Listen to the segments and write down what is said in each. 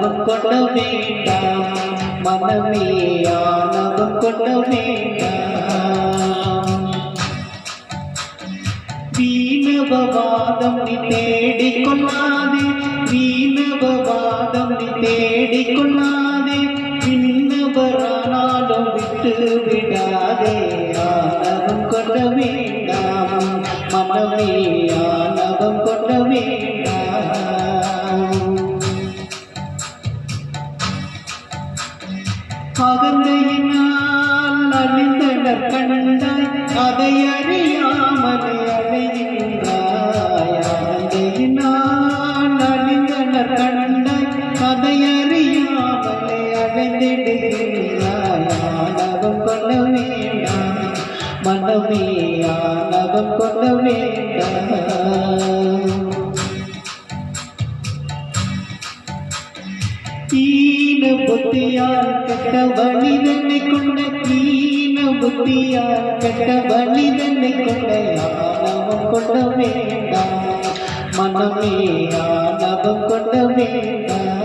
ஆணவம் கொள்ள வேண்டாம் மனமே ஆணவம் கொள்ள வேண்டாம் வீணவவாதம் நீ தேடிக் கொள்ளாதே வீணவவாதம் நீ தேடிக் கொள்ளாதே இன்னவரானாலும் விட்டு அதை அறியாமலே அழைகின்றாய் அகந்தையினால் அழிந்தனர் கண்டாய் அதை அறியாமலே அழைந்திடுகிறாய் ஆணவம் கொள்ள வேண்டாம் மனமே ஆணவம் கொள்ள வேண்டாம் ஈன புத்தியால் கெட்ட புத்தியால் கெட்ட மனிதனை கொண்ட ஆணவம் கொண்ட வேண்டாம் மனமே ஆணவம் கொண்ட வேண்டாம்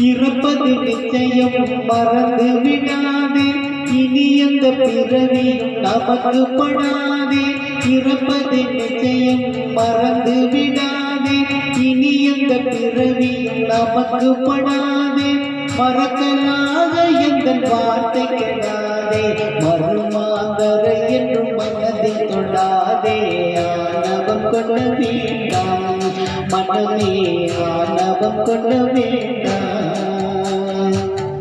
இறப்பது நிச்சயம் மறந்து விடாதே. இனி எந்த பிறவியும் நமக்கு படாதே. இறப்பது நிச்சயம் மறந்து விடாதே. இனி எந்த பிறவியும் நமக்கு படாதே. மறக்கலாக எங்கள் வார்த்தை கெடாதே மருமாந்தரை என்றும் மனதில் தொடாதே. ஆணவம் கொள்ள வேண்டாம். மனமே ஆணவம் கொள்ள வேண்டாம்.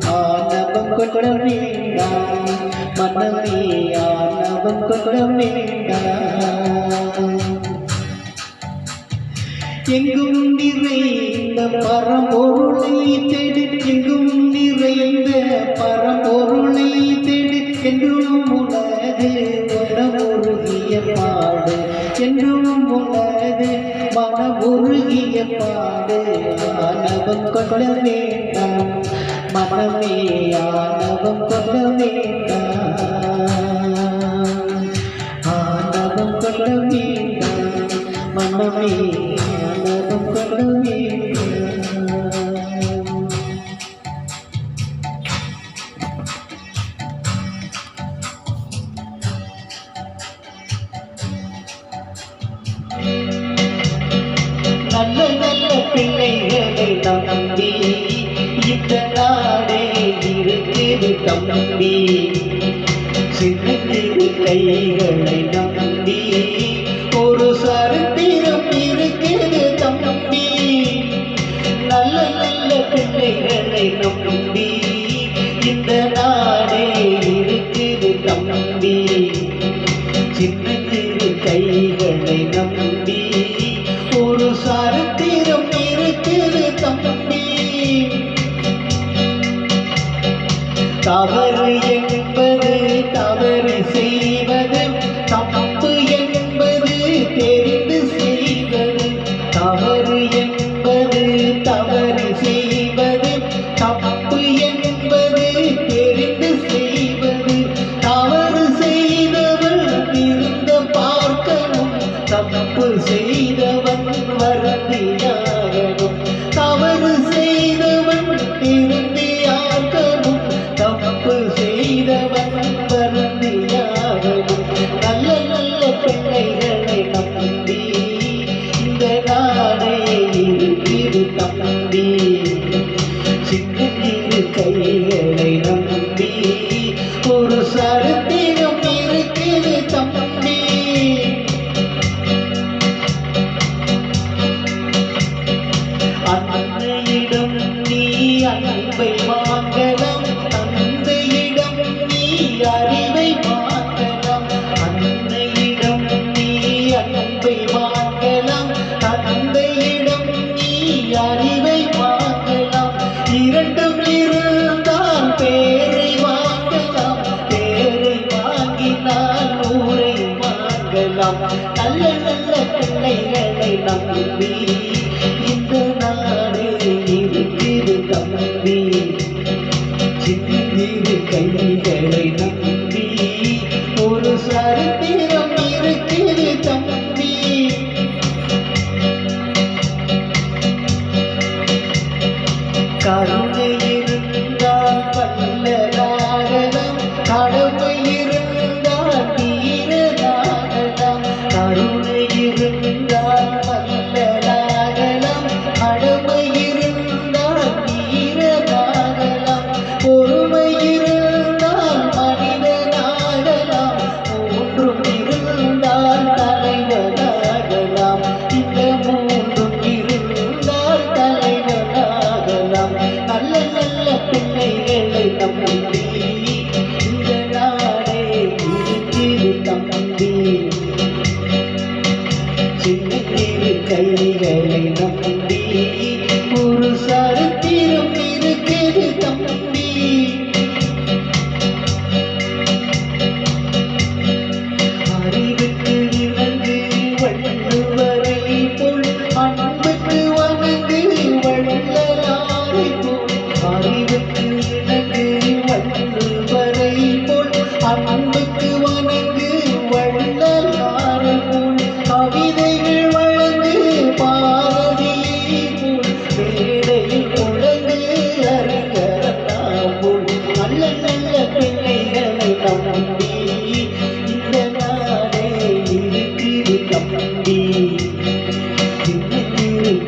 ஆணவம் கொள்ள வேண்டாம். மனமே ஆணவம் கொள்ள வேண்டாம். எங்கும் நிறைந்த பரம்பொருளை தேடு எங்கும் நிறைந்த பரம்பொருளை தேடு என்றும் உனது மனமுருகிய பாடு என்றும் உனது மனமுருகிய பாடு. ஆணவம் கொள்ள வேண்டாம் மனமே ஆணவம் கொள்ள வேண்டாம். ஆணவம் கொள்ள வேண்டாம் மனமே பிள்ளைகளை நம்பி? இந்த நாடே இருக்குது தம்பி. சின்ன சிறு கைகளை நம்பி. ஒரு சரித்திரம் இருக்குது தம்பி. நல்ல நல்ல பிள்ளைகளை நம்பி. தவறு என்பது தவறு செய்வது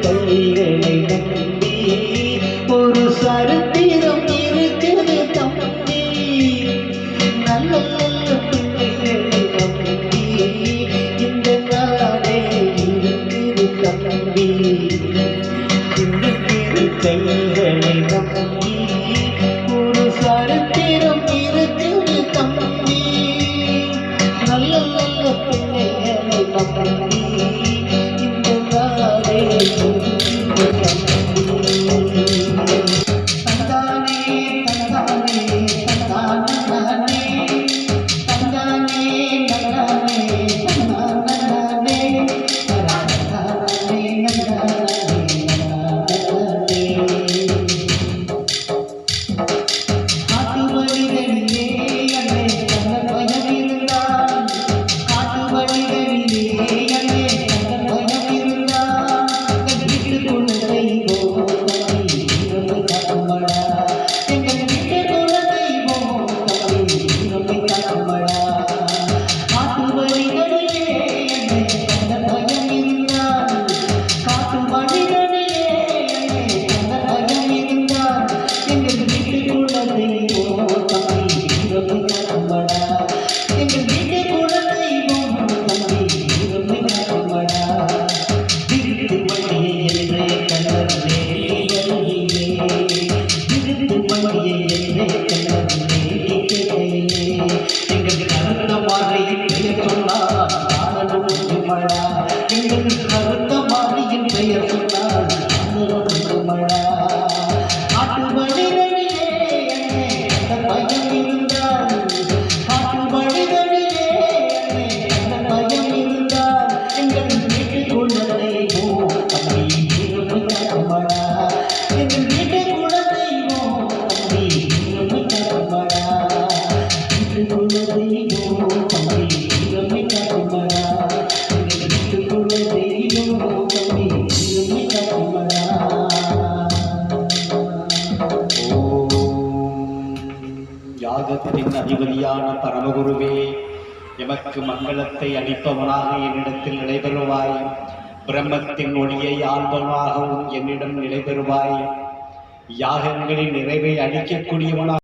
பல்களை நம்பி ஒரு சரித்திரம் இருக்குது தம்பி. நல்ல நல்ல பிள்ளைகளை நம்பி இந்த நாடே இருக்குது தம்பி. இந்த கைகளை நம்பி பாகத்தின் அதிபதியான பரமகுருவே எமக்கு மங்களத்தை அளிப்பவனாக என்னிடத்தில் நிலைபெறுவாய். பிரம்மத்தின் ஒளியை ஆள்பவனாகவும் என்னிடம் நிலைபெறுவாய். யாகங்களின் நிறைவை அளிக்கக்கூடியவனாக